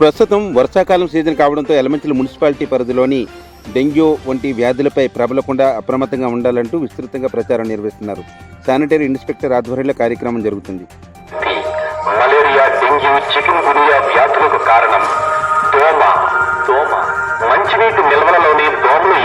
ప్రస్తుతం వర్షాకాలం సీజన్ కావడంతో ఎలమంచిల మున్సిపాలిటీ పరిధిలోని డెంగ్యూ వంటి వ్యాధులపై ప్రబలకుండా అప్రమత్తంగా ఉండాలంటూ విస్తృతంగా ప్రచారం నిర్వహిస్తున్నారు. శానిటరీ ఇన్స్పెక్టర్ ఆధ్వర్యంలో కార్యక్రమం జరుగుతుంది. మలేరియా డెంగ్యూ చికెన్ గునియా వ్యాధులకు కారణం దోమ. దోమ. మంచినీటి నిల్వలలోని దోమలు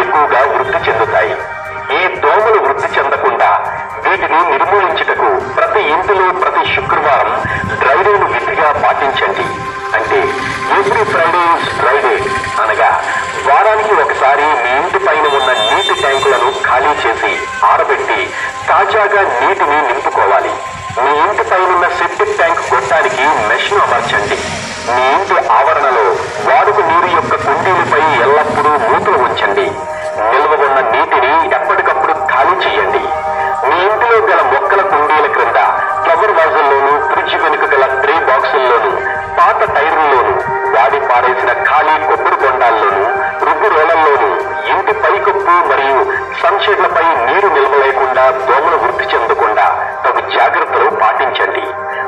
ఒకసారి మీ ఇంటి పైన ఉన్న నీటి ట్యాంకులను ఖాళీ చేసి ఆరబెట్టి తాజాగా నీటిని నింపుకోవాలి. మీ ఇంటి పైనున్న సెప్టిక్ ట్యాంక్ గొట్టానికి మెషిన్ అమర్చండి. మీ ఇంటి ఆవరణ సంషేడ్లపై నీరు నిల్వలేకుండా దోమలు వృద్ధి చెందకుండా తగు జాగ్రత్తలు పాటించండి.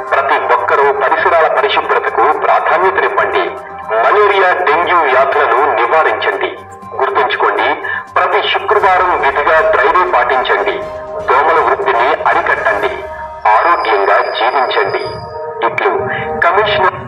ప్రతి ఒక్కరూ పరిసరాల పరిశుభ్రతకు ప్రాధాన్యతనివ్వండి. మలేరియా డెంగ్యూ వ్యాధులను నివారించండి. గుర్తుంచుకోండి ప్రతి శుక్రవారం విధిగా డ్రైవే పాటించండి. దోమల వృద్ధిని అరికట్టండి. ఆరోగ్యంగా జీవించండి. ఇట్లు కమిషనర్